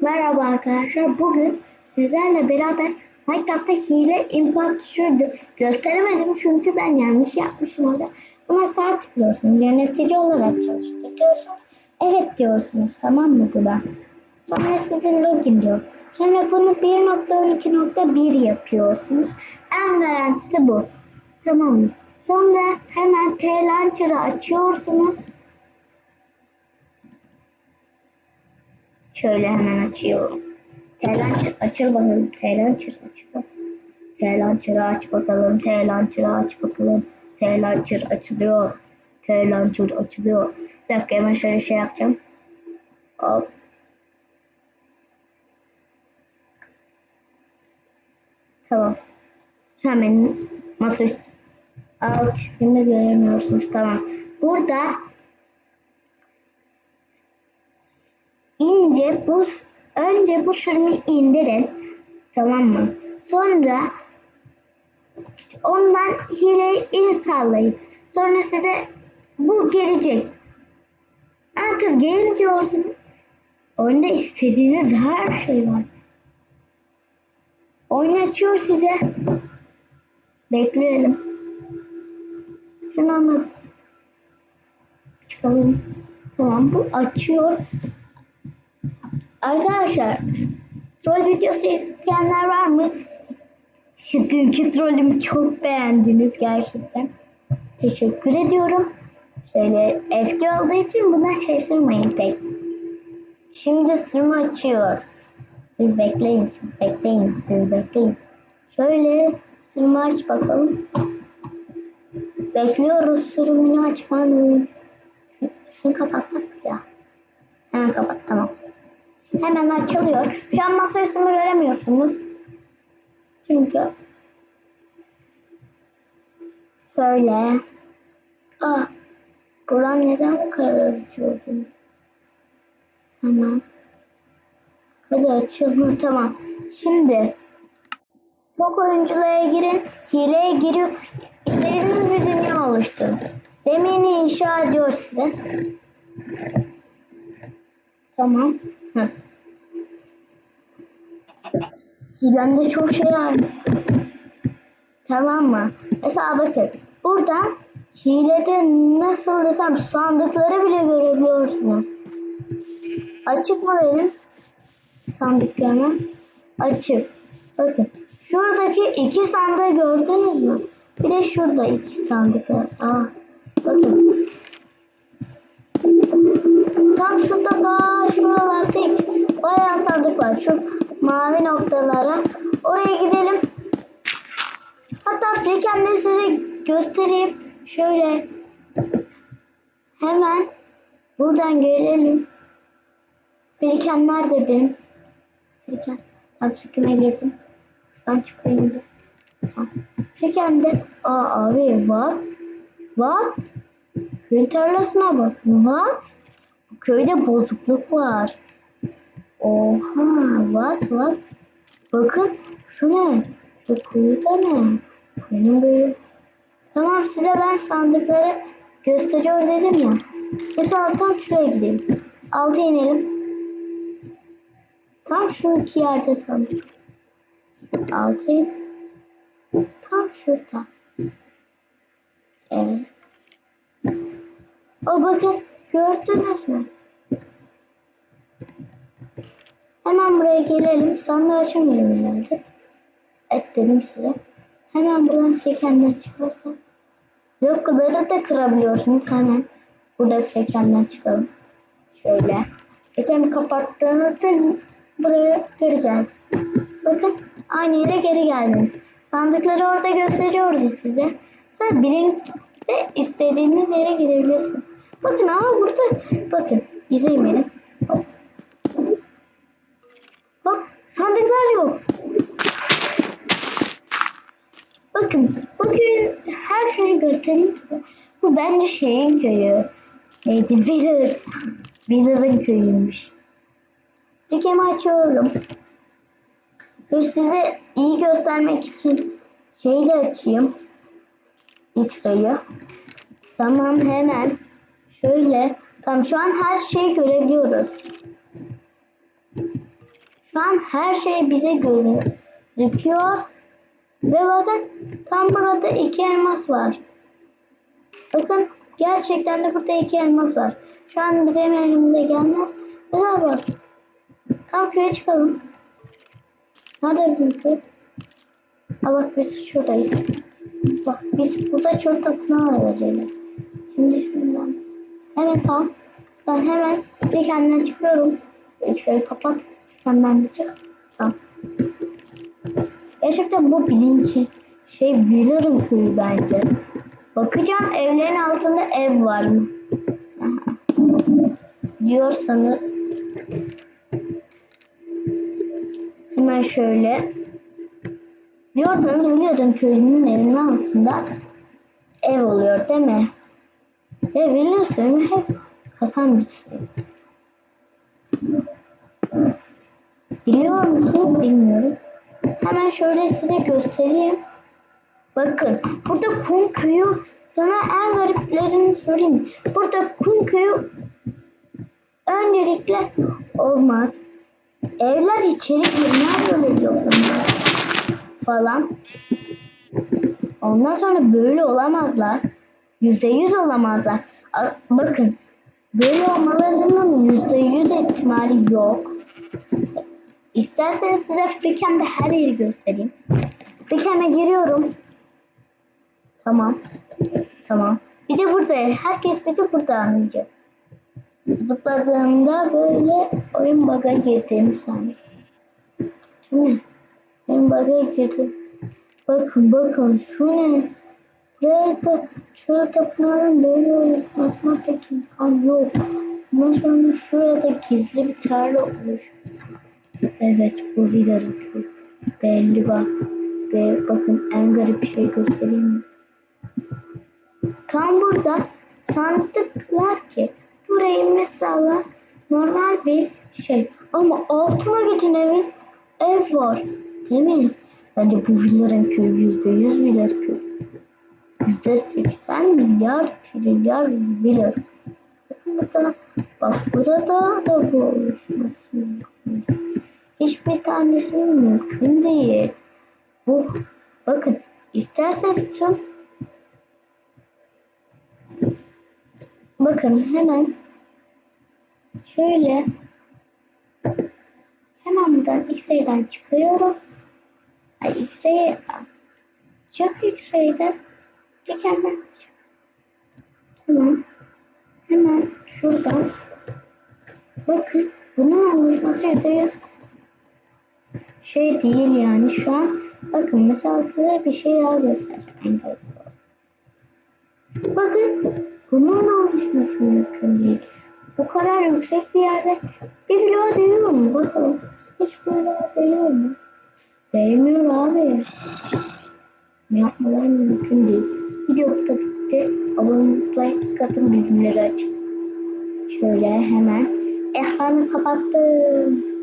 Merhaba arkadaşlar. Bugün sizlerle beraber Minecraft'ta hile impact sürdü. Gösteremedim çünkü ben yanlış yapmışım orada. Buna sağ tıklıyorsunuz. Yönetici olarak çalıştır. Evet diyorsunuz. Tamam mı bu da? Sonra sizin login diyor. Sonra bunu 1.12.1 yapıyorsunuz. En garantisi bu. Tamam mı? Sonra hemen P-Launcher'ı açıyorsunuz. Şöyle hemen açıyorum. T-Launcher açıl bakalım. T-Launcher aç bakalım. T-Launcher'ı aç bakalım. T-Launcher'ı aç bakalım. T-Launcher açılıyor. T-Launcher açılıyor. Bir dakika hemen şöyle şey yapacağım. Hop. Tamam. Hemen masaüstü alt çizgimde göremiyorsunuz. Tamam. Burada ince bu önce bu sürümü indirin. Tamam mı? Sonra ondan hileyi installayın. Sonra size bu gelecek. Artık game diyorsunuz. Oyunda istediğiniz her şey var. Oyun açıyor size. Bekleyelim. Şunu anlat. Çıkalım. Tamam bu açıyor. Arkadaşlar troll videosu isteyenler var mı? Şu dünkü trollümü çok beğendiniz gerçekten. Teşekkür ediyorum. Şöyle eski olduğu için buna şaşırmayın pek. Şimdi sırmı açıyor. Siz bekleyin, siz bekleyin, siz bekleyin. Şöyle sürümü aç bakalım. Bekliyoruz sürümünü açmanı. Şunu kapatsak ya. Hemen kapat, tamam. Hemen açılıyor. Şu an masa üstümü göremiyorsunuz. Çünkü şöyle. Aa, buram neden kararıyor? Hemen. Hadi açılma tamam. Şimdi çok oyunculara girin. Hileye giriyor. İstediğiniz bir dünya oluşturun. Zemini inşa ediyor size. Tamam. Hı. Hilemde çok şey var. Tamam mı? Mesela bakın. Burada hilede nasıl desem sandıkları bile görebiliyorsunuz. Açık mı benim? sandıklarını açıp bakın şuradaki iki sandığı gördünüz mü? Bir de şurada iki sandık var. Aa, bakın. Tam şurada da şuralarda bayağı sandık var. Şu mavi noktalara. Oraya gidelim. Hatta Freaken de size göstereyim. Şöyle hemen buradan gelelim. Freaken nerede benim? Friken. Tam süküme girdim. Ben çıkayım da. Friken de. Aa abi what? What? Tarlasına bak. What? Köyde bozukluk var. Oha what what? Bakın şu ne? Şu kuyuda ne? Benim böyle. Tamam size ben sandıkları gösteriyor dedim ya. Mesela tam şuraya gidelim. Altı inelim. Tam şu iki yerde sandık. Altı. Tam şurada. Evet. O bakın gördünüz mü? Hemen buraya gelelim. Sandığı açamıyorum herhalde. Et dedim size. Hemen buradan frekenden çıkarsa. Blokları da kırabiliyorsunuz hemen. Burada frekenden çıkalım. Şöyle. Frekeni kapattığınızda buraya geri geldiniz. Bakın aynı yere geri geldiniz. Sandıkları orada gösteriyoruz size. Sen birlikte istediğiniz yere gidebilirsiniz. Bakın ama burada bakın izleyin beni. Sandıklar yok. Bakın bugün her şeyi göstereyim size. Bu bence şeyin köyü. Neydi? Wither. Wither'ın köyüymüş. Rikemi açıyorum. Dur size iyi göstermek için şeyi de açayım. Xray'ı. Tamam hemen. Şöyle. Tamam şu an her şeyi görebiliyoruz. Şu an her şey bize gözüküyor. Ve bakın tam burada iki elmas var. Bakın gerçekten de burada iki elmas var. Şu an bizim elimize gelmez. Güzel bak. Tam köye çıkalım. Nerede bizim köy? Ha bak biz şuradayız. Bak biz burada çöl tapınağı alacağız. Şimdi şundan. Hemen tam. Ben hemen bir kendine çıkıyorum. Şöyle kapat. Sen ben de çık. Gerçekten bu bilinci şey bilirim köyü bence. Bakacağım evlerin altında ev var mı? Diyorsanız hemen şöyle diyorsanız biliyorum köylünün evinin altında ev oluyor değil mi? Ve biliyorsun hep Hasan bir şey. Biliyor musun? Bilmiyorum. Hemen şöyle size göstereyim. Bakın burada kum köyü sana en gariplerini söyleyeyim. Burada kum köyü öncelikle olmaz. Evler içeri girmez böyle bloklanıyor falan. Ondan sonra böyle olamazlar. Yüzde yüz olamazlar. Bakın böyle olmalarının yüzde yüz ihtimali yok. İsterseniz size Freecamp'de her yeri göstereyim. Freecamp'e giriyorum. Tamam. Tamam. Bir de burada. Herkes bizi burada anlayacak. Zıpladığımda böyle oyun bug'a girdim sanırım. Değil mi? Oyun bug'a girdim. Bakın bakın şu ne? Buraya da şurada tapınağın böyle olmasına pek imkan yok. Ondan sonra şuraya da gizli bir tarla olur. Evet bu Vidar'ın köyü. Belli bak. Ve bakın en garip şey göstereyim mi? Tam burada sandıklar ki burayı mesela normal bir şey ama altına gidin evin ev var değil mi? Bence bu villaların köyü yüzde yüz villar köyü. Yüzde seksen milyar trilyar villar. Burada bak burada da, da bu oluşması. Hiçbir tanesi mümkün değil. Bu bakın isterseniz tüm Bakın hemen şöyle hemen buradan X-ray'den çıkıyorum. Ay X-ray'e çık X-ray'den dikenler çık. Tamam. Hemen şuradan bakın bunun oluşması yüzde şey değil yani şu an bakın mesela size bir şey daha göstereceğim. Bakın bunun da oluşması mümkün değil. Bu kadar yüksek bir yerde bir bloğa değiyor mu? Bakalım. Hiç bloğa değiyor mu? Değmiyor abi. Yapmalar mümkün değil. Video da bitti. Abone like atın bildirimleri açın. Şöyle hemen ekranı kapattım.